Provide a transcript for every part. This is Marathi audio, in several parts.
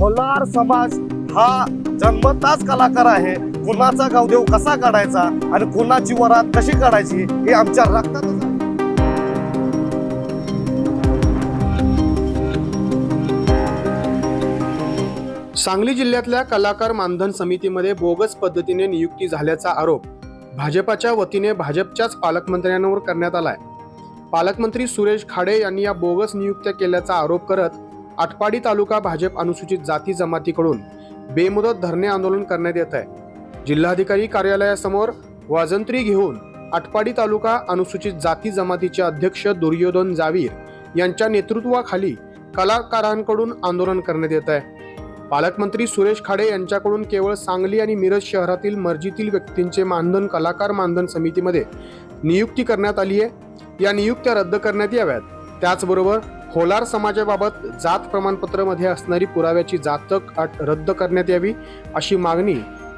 कोलार समाज हा जन्मताच कलाकार आहे. कुणाचा गावदेव कसा काढायचा आणि कुणाची वरात कशी काढायची हे आमच्या रक्तातच आहे. सांगली जिल्ह्यातल्या कलाकार मानधन समितीमध्ये बोगस पद्धतीने नियुक्ती झाल्याचा आरोप भाजपाच्या वतीने भाजपच्याच पालकमंत्र्यांवर करण्यात आलाय. पालकमंत्री सुरेश खाडे यांनी या बोगस नियुक्त्या केल्याचा आरोप करत आटपाडी तालुका भाजप अनुसूचित जाती जमातीकडून बेमुदत धरणे आंदोलन करण्यात येत आहे. जिल्हाधिकारी कार्यालयासमोर वाजंत्री घेऊन आटपाडी तालुका अनुसूचित जाती जमातीचे अध्यक्ष दुर्योधन जावीर यांच्या नेतृत्वाखाली कलाकारांकडून आंदोलन करण्यात येत आहे. पालकमंत्री सुरेश खाडे यांच्याकडून केवळ सांगली आणि मिरज शहरातील मर्जीतील व्यक्तींचे मानधन कलाकार मानधन समितीमध्ये नियुक्ती करण्यात आली आहे. या नियुक्त्या रद्द करण्यात याव्यात. त्याचबरोबर होलार समाजाबाबत जात प्रमाणपत्रामध्ये असणारी पुराव्याची जातक अट रद्द करण्यात यावी अशी मागणी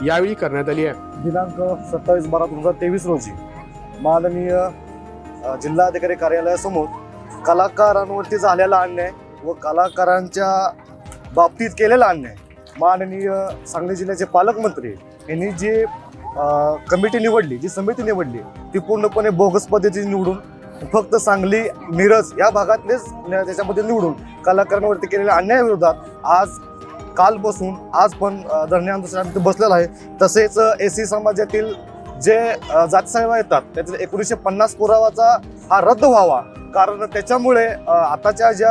यावेळी करण्यात आली आहे. दिनांक सत्तावीस बारा दोन हजार तेवीस रोजी माननीय जिल्हाधिकारी कार्यालयासमोर कलाकारांवरती झालेला अन्याय व कलाकारांच्या बाबतीत केलेला अन्याय माननीय सांगली जिल्ह्याचे पालकमंत्री यांनी जी कमिटी निवडली जी समिती निवडली ती पूर्णपणे बोगस पद्धतीने निवडून फक्त सांगली मिरज या भागातलेच त्याच्यामध्ये निवडून कलाकारांवरती केलेल्या अन्यायाविरोधात आज कालपासून आज पण धरणे आंदोलन बसलेलं आहे. तसेच ए सी समाजातील जे अ, जातसेवा येतात त्यातील एकोणीसशे पन्नास पुरावाचा हा रद्द व्हावा. कारण त्याच्यामुळे आताच्या ज्या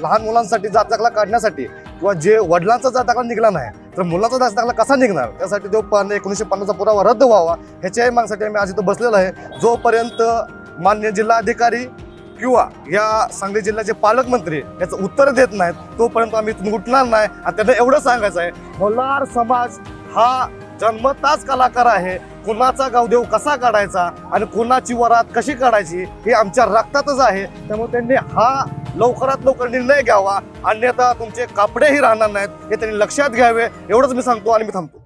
लहान मुलांसाठी जात दाखला काढण्यासाठी किंवा जे वडिलांचा जात दाखला निघाला नाही तर मुलांचा जात दाखला कसा निघणार? त्यासाठी तो पण एकोणीसशे पन्नासचा पुरावा रद्द व्हावा ह्याच्याही मागसाठी आम्ही आज इथं बसलेलो आहे. जोपर्यंत मान्य जिल्हाधिकारी किंवा या सांगली जिल्ह्याचे पालकमंत्री याचं उत्तर देत नाहीत तोपर्यंत आम्ही इथून उठणार नाही. आणि त्यांना एवढं सांगायचं आहे मल्हार समाज हा जन्मताच कलाकार आहे. कुणाचा गावदेव कसा काढायचा आणि कुणाची वरात कशी काढायची हे आमच्या रक्तातच आहे. त्यामुळे त्यांनी हा लवकरात लवकर निर्णय घ्यावा. अन्यथा तुमचे कापडेही राहणार नाहीत. हे त्यांनी लक्षात घ्यावे. एवढंच मी सांगतो आणि मी थांबतो.